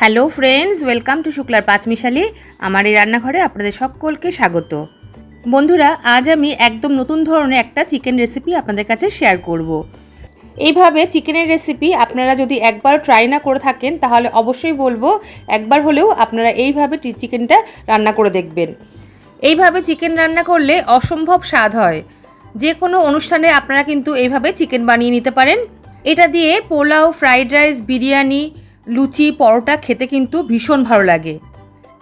Hello friends, welcome to শুক্লার পাঁচমিশালি আমার এই রান্নাঘরে আপনাদের সকলকে স্বাগত। বন্ধুরা, আজ আমি একদম নতুন ধরনের একটা চিকেন রেসিপি আপনাদের কাছে শেয়ার করব। এইভাবে চিকেনের রেসিপি আপনারা যদি একবার ট্রাই না করে থাকেন, তাহলে অবশ্যই বলব, একবার হলেও আপনারা এইভাবে চিকেনটা রান্না করে দেখবেন। এইভাবে চিকেন রান্না করলে অসম্ভব স্বাদ হয়। যে কোনো অনুষ্ঠানে আপনারা কিন্তু এইভাবে চিকেন বানিয়ে নিতে পারেন। এটা দিয়ে পোলাও, ফ্রাইড রাইস, বিরিয়ানি লুচি, পরোটা খেতে কিন্তু ভীষণ ভালো লাগে।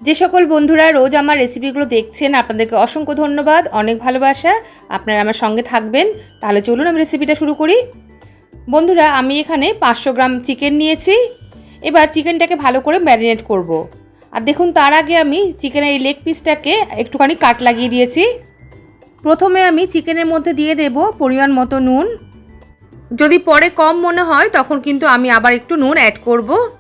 যে সকল বন্ধুরা রোজ আমার রেসিপিগুলো দেখছেন, আপনাদেরকে অসংখ্য ধন্যবাদ, অনেক ভালোবাসা। আপনারা আমার সঙ্গে থাকবেন। তাহলে চলুন আমি রেসিপিটা শুরু করি। বন্ধুরা, আমি এখানে পাঁচশো গ্রাম চিকেন নিয়েছি। এবার চিকেনটাকে ভালো করে ম্যারিনেট করব। আর দেখুন, তার আগে আমি চিকেনের এই লেগ পিসটাকে একটুখানি কাট লাগিয়ে দিয়েছি। প্রথমে আমি চিকেনের মধ্যে দিয়ে দেব পরিমাণ মতো নুন। যদি পরে কম মনে হয়, তখন কিন্তু আমি আবার একটু নুন অ্যাড করব।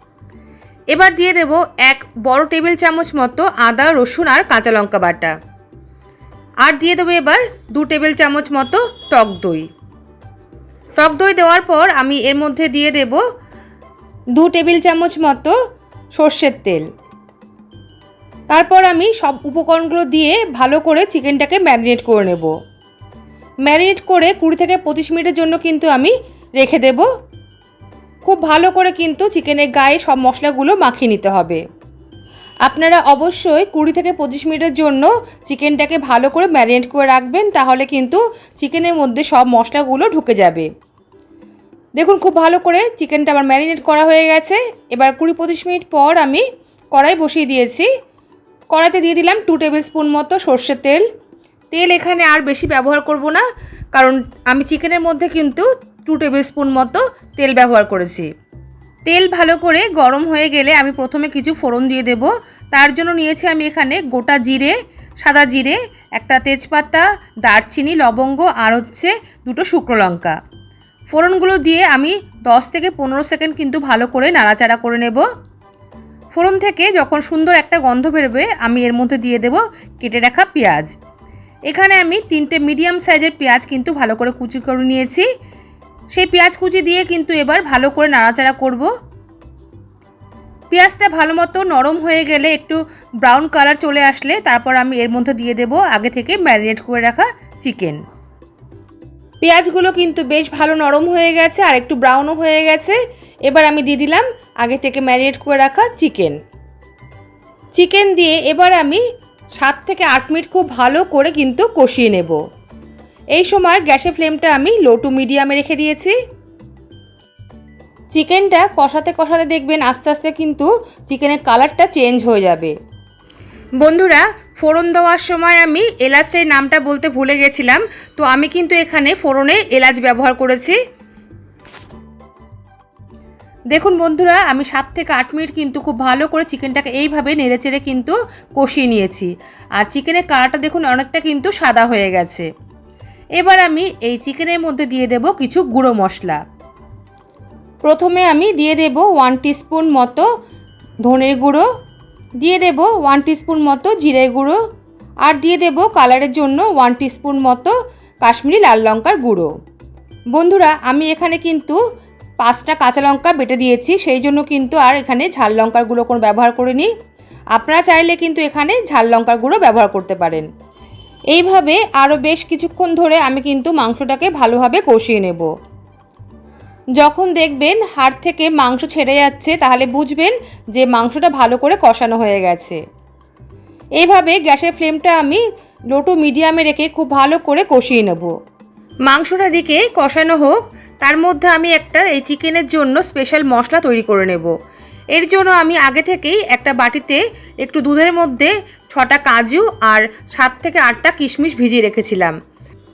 এবার দিয়ে দেব এক বড় টেবিল চামচ মতো আদা, রসুন আর কাঁচা লঙ্কা বাটা। আর দিয়ে দেবো এবার দু টেবিল চামচ মতো টক দই। টক দই দেওয়ার পর আমি এর মধ্যে দিয়ে দেব দু টেবিল চামচ মতো সর্ষের তেল। তারপর আমি সব উপকরণগুলো দিয়ে ভালো করে চিকেনটাকে ম্যারিনেট করে নেব। ম্যারিনেট করে কুড়ি থেকে পঁচিশ মিনিটের জন্য কিন্তু আমি রেখে দেব খুব ভালো করে কিন্তু চিকেনের গায়ে সব মশলাগুলো মাখিয়ে নিতে হবে। আপনারা অবশ্যই কুড়ি থেকে পঁচিশ মিনিটের জন্য চিকেনটাকে ভালো করে ম্যারিনেট করে রাখবেন, তাহলে কিন্তু চিকেনের মধ্যে সব মশলাগুলো ঢুকে যাবে। দেখুন, খুব ভালো করে চিকেনটা আমার ম্যারিনেট করা হয়ে গেছে। এবার কুড়ি পঁচিশ মিনিট পর আমি কড়াই বসিয়ে দিয়েছি। কড়াইতে দিয়ে দিলাম টু টেবিল স্পুন মতো সর্ষের তেল। তেল এখানে আর বেশি ব্যবহার করব না, কারণ আমি চিকেনের মধ্যে কিন্তু টু টেবিল স্পুন মতো তেল ব্যবহার করেছি। তেল ভালো করে গরম হয়ে গেলে আমি প্রথমে কিছু ফোড়ন দিয়ে দেব। তার জন্য নিয়েছি আমি এখানে গোটা জিরে, সাদা জিরে, একটা তেজপাতা, দারচিনি, লবঙ্গ আর হচ্ছে দুটো শুকনো লঙ্কা। ফোড়নগুলো দিয়ে আমি 10 থেকে পনেরো সেকেন্ড কিন্তু ভালো করে নাড়াচাড়া করে নেব। ফোড়ন থেকে যখন সুন্দর একটা গন্ধ বেরোবে, আমি এর মধ্যে দিয়ে দেব কেটে রাখা পেঁয়াজ। এখানে আমি তিনটে মিডিয়াম সাইজের পেঁয়াজ কিন্তু ভালো করে কুচি করে নিয়েছি। সেই পেঁয়াজ কুচি দিয়ে কিন্তু এবার ভালো করে নাড়াচাড়া করব। পেঁয়াজটা ভালো মতো নরম হয়ে গেলে একটু ব্রাউন কালার চলে আসলে তারপর আমি এর মধ্যে দিয়ে দেব আগে থেকে ম্যারিনেট করে রাখা চিকেন। পেঁয়াজগুলো কিন্তু বেশ ভালো নরম হয়ে গেছে আর একটু ব্রাউনও হয়ে গেছে। এবার আমি দিয়ে দিলাম আগে থেকে ম্যারিনেট করে রাখা চিকেন। চিকেন দিয়ে এবার আমি সাত থেকে আট মিনিট খুব ভালো করে কিন্তু কষিয়ে নেব। এই সময় গ্যাসের ফ্লেমটা আমি লো টু মিডিয়ামে রেখে দিয়েছি। চিকেনটা কষাতে কষাতে দেখবেন আস্তে আস্তে কিন্তু চিকেনের কালারটা চেঞ্জ হয়ে যাবে। বন্ধুরা, ফোড়ন দেওয়ার সময় আমি এলাচের নামটা বলতে ভুলে গেছিলাম, তো আমি কিন্তু এখানে ফোড়নে এলাচ ব্যবহার করেছি। দেখুন বন্ধুরা, আমি সাত থেকে আট মিনিট কিন্তু খুব ভালো করে চিকেনটাকে এইভাবে নেড়েচেড়ে কিন্তু কষিয়ে নিয়েছি। আর চিকেনের কালারটা দেখুন অনেকটা কিন্তু সাদা হয়ে গেছে। এবার আমি এই চিকেনের মধ্যে দিয়ে দেব কিছু গুঁড়ো মশলা। প্রথমে আমি দিয়ে দেব ওয়ান টিস্পুন মতো ধনের গুঁড়ো, দিয়ে দেব ওয়ান টিস্পুন মতো জিরে গুঁড়ো, আর দিয়ে দেব কালারের জন্য ওয়ান টিস্পুন মতো কাশ্মীরি লাল লঙ্কার গুঁড়ো। বন্ধুরা, আমি এখানে কিন্তু পাঁচটা কাঁচা লঙ্কা বেটে দিয়েছি, সেই জন্য কিন্তু আর এখানে ঝাল লঙ্কার গুঁড়ো কোনো ব্যবহার করিনি। আপনারা চাইলে কিন্তু এখানে ঝাল লঙ্কার গুঁড়ো ব্যবহার করতে পারেন। এইভাবে আরও বেশ কিছুক্ষণ ধরে আমি কিন্তু মাংসটাকে ভালোভাবে কষিয়ে নেব। যখন দেখবেন হাড় থেকে মাংস ছেড়ে যাচ্ছে, তাহলে বুঝবেন যে মাংসটা ভালো করে কষানো হয়ে গেছে। এইভাবে গ্যাসের ফ্লেমটা আমি লো টু মিডিয়ামে রেখে খুব ভালো করে কষিয়ে নেব। মাংসটা দিকে কষানো হোক, তার মধ্যে আমি একটা এই চিকেনের জন্য স্পেশাল মশলা তৈরি করে নেব। এর জন্য আমি আগে থেকেই একটা বাটিতে একটু দুধের মধ্যে ছটা কাজু আর সাত থেকে আটটা কিশমিশ ভিজিয়ে রেখেছিলাম।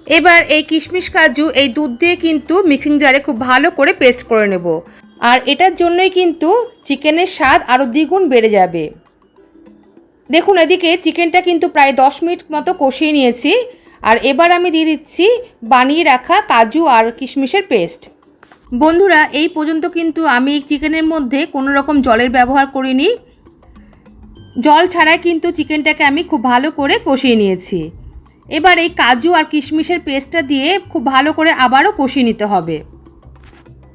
এবার এই কিশমিশ কাজু, এই দুধ দিয়ে কিন্তু মিক্সিং জারে খুব ভালো করে পেস্ট করে নেব। আর এটার জন্যই কিন্তু চিকেনের স্বাদ আরও দ্বিগুণ বেড়ে যাবে। দেখুন, এদিকে চিকেনটা কিন্তু প্রায় দশ মিনিট মতো কষিয়ে নিয়েছি। আর এবার আমি দিয়ে দিচ্ছি বানিয়ে রাখা কাজু আর কিশমিশের পেস্ট। বন্ধুরা, এই পর্যন্ত কিন্তু আমি চিকেনের মধ্যে কোনো রকম জলের ব্যবহার করিনি। জল ছাড়াই কিন্তু চিকেনটাকে আমি খুব ভালো করে কষিয়ে নিয়েছি। এবার এই কাজু আর কিশমিশের পেস্টটা দিয়ে খুব ভালো করে আবারও কষিয়ে নিতে হবে।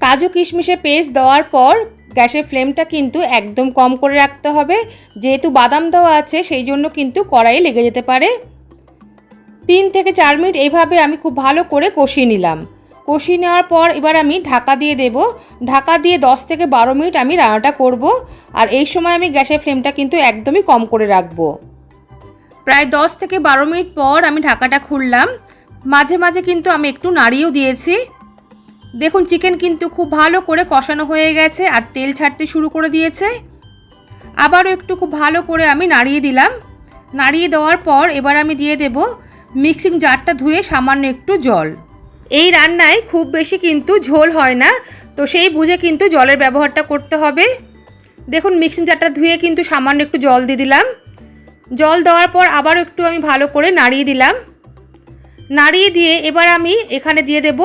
কাজু কিশমিশের পেস্ট দেওয়ার পর গ্যাসের ফ্লেমটা কিন্তু একদম কম করে রাখতে হবে। যেহেতু বাদাম দেওয়া আছে, সেই জন্য কিন্তু কড়াইয়ে লেগে যেতে পারে। তিন থেকে চার মিনিট এইভাবে আমি খুব ভালো করে কষিয়ে নিলাম। কষিয়ে নেওয়ার পর এবার আমি ঢাকা দিয়ে দেব। ঢাকা দিয়ে দশ থেকে বারো মিনিট আমি রান্নাটা করব। আর এই সময় আমি গ্যাসের ফ্লেমটা কিন্তু একদমই কম করে রাখব। প্রায় দশ থেকে বারো মিনিট পর আমি ঢাকাটা খুললাম। মাঝে মাঝে কিন্তু আমি একটু নাড়িয়েও দিয়েছি। দেখুন, চিকেন কিন্তু খুব ভালো করে কষানো হয়ে গেছে আর তেল ছাড়তে শুরু করে দিয়েছে। আবারও একটু খুব ভালো করে আমি নাড়িয়ে দিলাম। নাড়িয়ে দেওয়ার পর এবার আমি দিয়ে দেব মিক্সিং জারটা ধুয়ে সামান্য একটু জল। এই রান্নায় খুব বেশি কিন্তু ঝোল হয় না, তো সেই বুঝে কিন্তু জলের ব্যবহারটা করতে হবে। দেখুন মিক্সিং জারটা ধুয়ে কিন্তু সামান্য একটু জল দিয়ে দিলাম। জল দেওয়ার পর আবারও একটু আমি ভালো করে নাড়িয়ে দিলাম। নাড়িয়ে দিয়ে এবার আমি এখানে দিয়ে দেব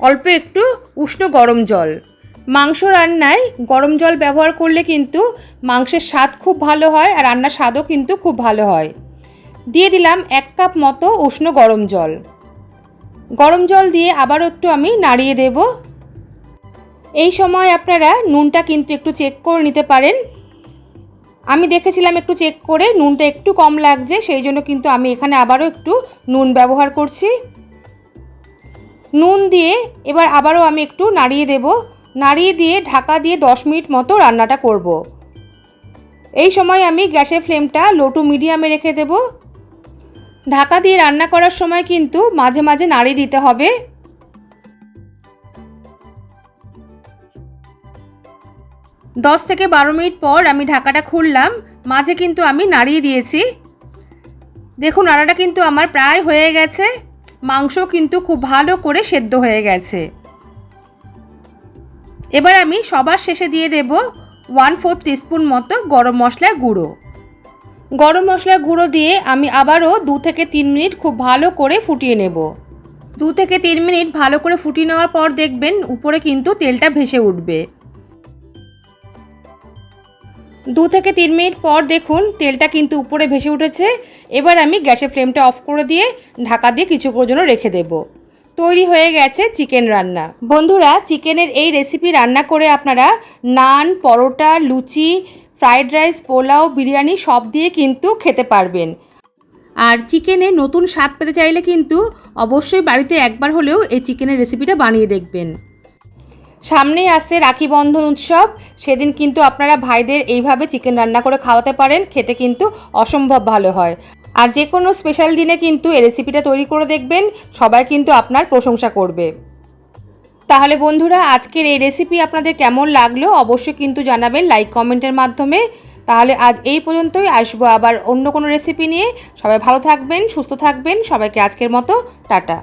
অল্প একটু উষ্ণ গরম জল। মাংস রান্নায় গরম জল ব্যবহার করলে কিন্তু মাংসের স্বাদ খুব ভালো হয় আর রান্নার স্বাদও কিন্তু খুব ভালো হয়। দিয়ে দিলাম এক কাপ মতো উষ্ণ গরম জল। গরম জল দিয়ে আবারও একটু আমি নাড়িয়ে দেব। এই সময় আপনারা নুনটা কিন্তু একটু চেক করে নিতে পারেন। আমি দেখেছিলাম একটু চেক করে নুনটা একটু কম লাগছে, সেই জন্য কিন্তু আমি এখানে আবারও একটু নুন ব্যবহার করছি। নুন দিয়ে এবার আবারও আমি একটু নাড়িয়ে দেব। নাড়িয়ে দিয়ে ঢাকা দিয়ে দশ মিনিট মতো রান্নাটা করব। এই সময় আমি গ্যাসের ফ্লেমটা লো টু মিডিয়ামে রেখে দেব। ঢাকা দিয়ে রান্না করার সময় কিন্তু মাঝে মাঝে নাড়িয়ে দিতে হবে। দশ থেকে বারো মিনিট পর আমি ঢাকাটা খুললাম, মাঝে কিন্তু আমি নাড়িয়ে দিয়েছি। দেখুন রান্নাটা কিন্তু আমার প্রায় হয়ে গেছে, মাংস কিন্তু খুব ভালো করে সেদ্ধ হয়ে গেছে। এবার আমি সবার শেষে দিয়ে দেব ওয়ান ফোর্থ টিস্পুন মতো গরম মশলার গুঁড়ো। গরম গুঁড়ো দিয়ে আমি আবারও দু থেকে তিন মিনিট খুব ভালো করে ফুটিয়ে নেব। দু থেকে তিন মিনিট ভালো করে ফুটিয়ে নেওয়ার পর দেখবেন উপরে কিন্তু তেলটা ভেসে উঠবে। দু থেকে তিন মিনিট পর দেখুন তেলটা কিন্তু উপরে ভেসে উঠেছে। এবার আমি গ্যাসের ফ্লেমটা অফ করে দিয়ে ঢাকা দিয়ে কিছুক্ষণ জন্য রেখে দেব। তৈরি হয়ে গেছে চিকেন রান্না। বন্ধুরা, চিকেনের এই রেসিপি রান্না করে আপনারা নান, পরোটা, লুচি ফ্রাইড রাইস, পোলাও, বিরিয়ানি সব দিয়ে কিন্তু খেতে পারবেন। আর চিকেনে নতুন স্বাদ পেতে চাইলে কিন্তু অবশ্যই বাড়িতে একবার হলেও এই চিকেনের রেসিপিটা বানিয়ে দেখবেন। সামনেই আসছে রাখি বন্ধন উৎসব। সেদিন কিন্তু আপনারা ভাইদের এইভাবে চিকেন রান্না করে খাওয়াতে পারেন, খেতে কিন্তু অসম্ভব ভালো হয়। আর যে কোনো স্পেশাল দিনে কিন্তু এই রেসিপিটা তৈরি করে দেখবেন, সবাই কিন্তু আপনার প্রশংসা করবে। তাহলে বন্ধুরা, আজকের এই রেসিপি আপনাদের কেমন লাগল অবশ্যই কিন্তু জানাবেন লাইক কমেন্টের মাধ্যমে। তাহলে আজ এই পর্যন্তই, আসব আবার অন্য কোনো রেসিপি নিয়ে। সবাই ভালো থাকবেন, সুস্থ থাকবেন, সবাইকে আজকের মতো, টাটা।